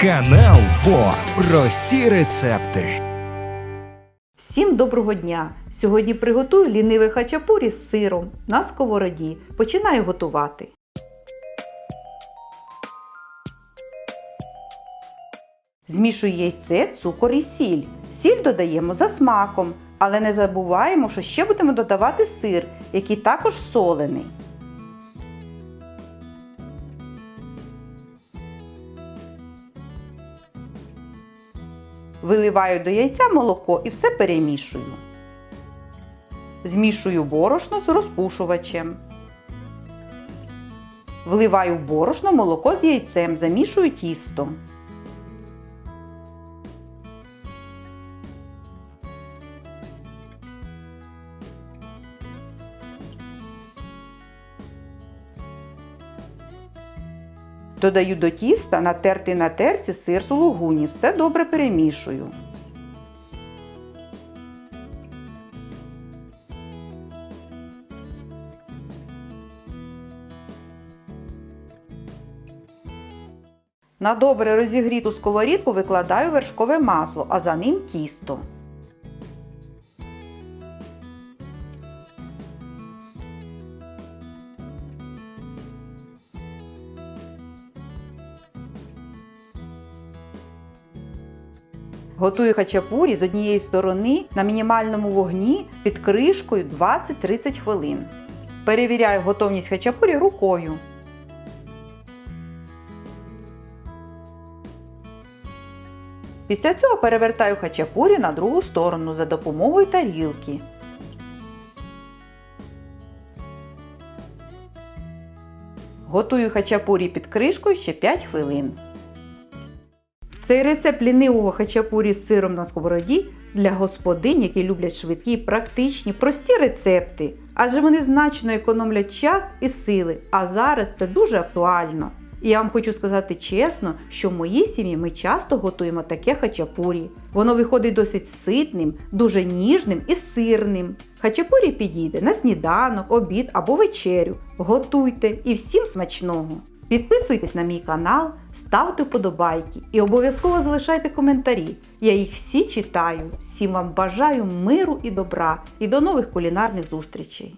Канал ФО. Прості рецепти. Всім доброго дня! Сьогодні приготую ліниве хачапурі з сиром на сковороді. Починаю готувати. Змішую яйце, цукор і сіль. Сіль додаємо за смаком, але не забуваємо, що ще будемо додавати сир, який також солений. Виливаю до яйця молоко і все перемішую. Змішую борошно з розпушувачем. Вливаю борошно молоко з яйцем, замішую тісто. Додаю до тіста натертий на терці сир сулугуні. Все добре перемішую. На добре розігріту сковорідку викладаю вершкове масло, а за ним тісто. Готую хачапурі з однієї сторони на мінімальному вогні під кришкою 20-30 хвилин. Перевіряю готовність хачапурі рукою. Після цього перевертаю хачапурі на другу сторону за допомогою тарілки. Готую хачапурі під кришкою ще 5 хвилин. Цей рецепт лінивого хачапурі з сиром на сковороді для господинь, які люблять швидкі, практичні, прості рецепти, адже вони значно економлять час і сили. А зараз це дуже актуально. І я вам хочу сказати чесно, що в моїй сім'ї ми часто готуємо таке хачапурі. Воно виходить досить ситним, дуже ніжним і сирним. Хачапурі підійде на сніданок, обід або вечерю. Готуйте і всім смачного! Підписуйтесь на мій канал, ставте вподобайки і обов'язково залишайте коментарі. Я їх всі читаю. Всім вам бажаю миру і добра і до нових кулінарних зустрічей!